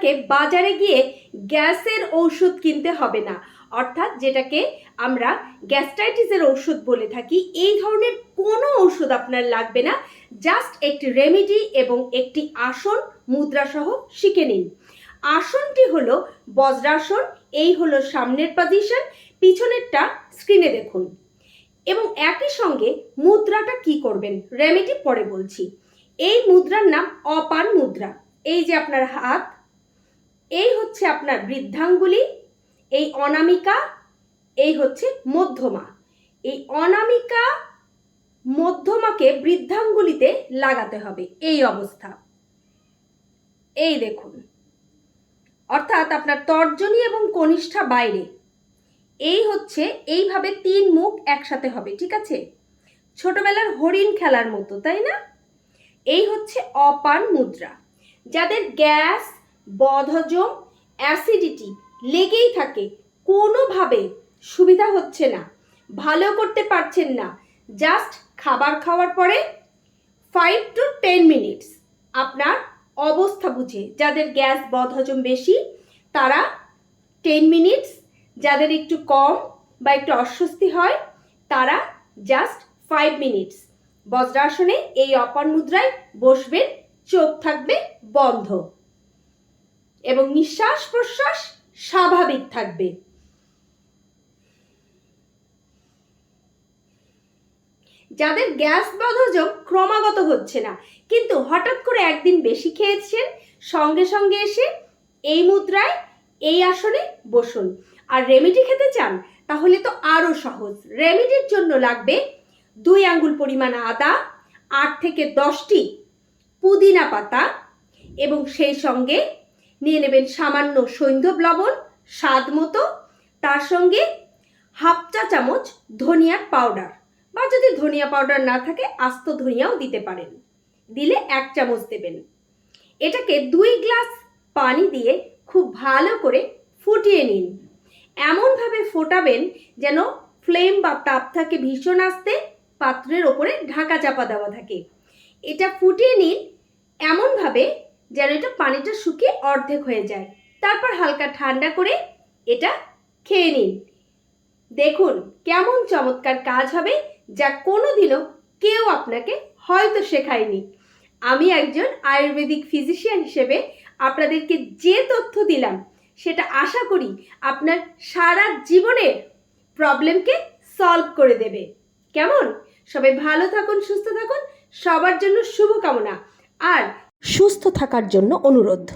আপনাকে বাজারে গিয়ে গ্যাসের ঔষধ কিনতে হবে না। অর্থাৎ যেটাকে আমরা গ্যাস্ট্রাইটিসের ঔষধ বলে থাকি, এই ধরনের কোনো ঔষধ আপনার লাগবে না। জাস্ট একটি রেমেডি এবং একটি আসন, মুদ্রাসহ শিখে নিন। আসনটি হলো বজ্রাসন, এই হলো সামনের পজিশন পিছনেরটা স্ক্রিনে দেখুন। এবং একই সঙ্গে মুদ্রাটা কি করবেন? রেমেডি পরে বলছি। এই মুদ্রার নাম অপান মুদ্রা। এই যে আপনার হাত এই হচ্ছে আপনার বৃদ্ধাঙ্গুলি, এই অনামিকা, এই হচ্ছে মধ্যমা। এই অনামিকা, মধ্যমাকে বৃদ্ধাঙ্গুলিতে লাগাতে হবে, এই অবস্থা। এই দেখুন, অর্থাৎ আপনার তর্জনী এবং কনিষ্ঠা বাইরে। এই হচ্ছে এইভাবে তিন মুখ একসাথে হবে, ঠিক আছে? ছোটবেলার হরিণ খেলার মতো, তাই না? এই হচ্ছে অপান মুদ্রা। যাদের গ্যাস বদহজম, অ্যাসিডিটি লেগেই থাকে। কোনোভাবে সুবিধা হচ্ছে না, ভালো করতে পারছেন না। জাস্ট খাবার খাওয়ার পরে ফাইভ টু টেন মিনিটস আপনার অবস্থা বুঝে। যাদের গ্যাস বদহজম বেশি, তারা টেন মিনিটস যাদের একটু কম বা একটু অস্বস্তি হয়, তারা জাস্ট ফাইভ মিনিটস বজ্রাসনে এই অপার মুদ্রায় বসবেন, চোখ থাকবে বন্ধ। এবং নিঃশ্বাস প্রশ্বাস স্বাভাবিক থাকবে। যাদের গ্যাস বদহজম ক্রমাগত হচ্ছে না, কিন্তু হঠাৎ করে একদিন বেশি খেয়েছেন, সঙ্গে সঙ্গে এসে এই মুদ্রায় এই আসনে বসুন। আর রেমেডি খেতে চান, তাহলে তো আরও সহজ। রেমেডির জন্য লাগবে দুই আঙ্গুল পরিমাণ আদা, আট থেকে দশটি পুদিনা পাতা এবং সেই সঙ্গে নিয়ে নেবেন সামান্য সৈন্ধব লবণ, স্বাদ মতো। তার সঙ্গে হাফ চা চামচ ধনিয়ার পাউডার বা যদি ধনিয়া পাউডার না থাকে, আস্ত ধনিয়াও দিতে পারেন। দিলে এক চামচ দেবেন। এটাকে দুই গ্লাস পানি দিয়ে খুব ভালো করে ফুটিয়ে নিন। এমনভাবে ফোটাবেন যেন ফ্লেম বা তাপ থাকে ভীষণ আস্তে, পাত্রের ওপরে ঢাকা চাপা দেওয়া থাকে। এটা ফুটিয়ে নিন। এমনভাবে যেন এটা পানিটা শুকিয়ে অর্ধেক হয়ে যায়। তারপর হালকা ঠান্ডা করে এটা খেয়ে নিন। দেখুন, কেমন চমৎকার কাজ হবে যা কোনো দিনও কেউ আপনাকে হয়তো শেখায়নি। আমি একজন আয়ুর্বেদিক ফিজিশিয়ান হিসেবে আপনাদেরকে যে তথ্য দিলাম, সেটা আশা করি আপনার সারা জীবনের প্রবলেমকে সলভ করে দেবে। কেমন? সবাই ভালো থাকুন, সুস্থ থাকুন, সবার জন্য শুভকামনা। আর সুস্থ থাকার জন্য অনুরোধ।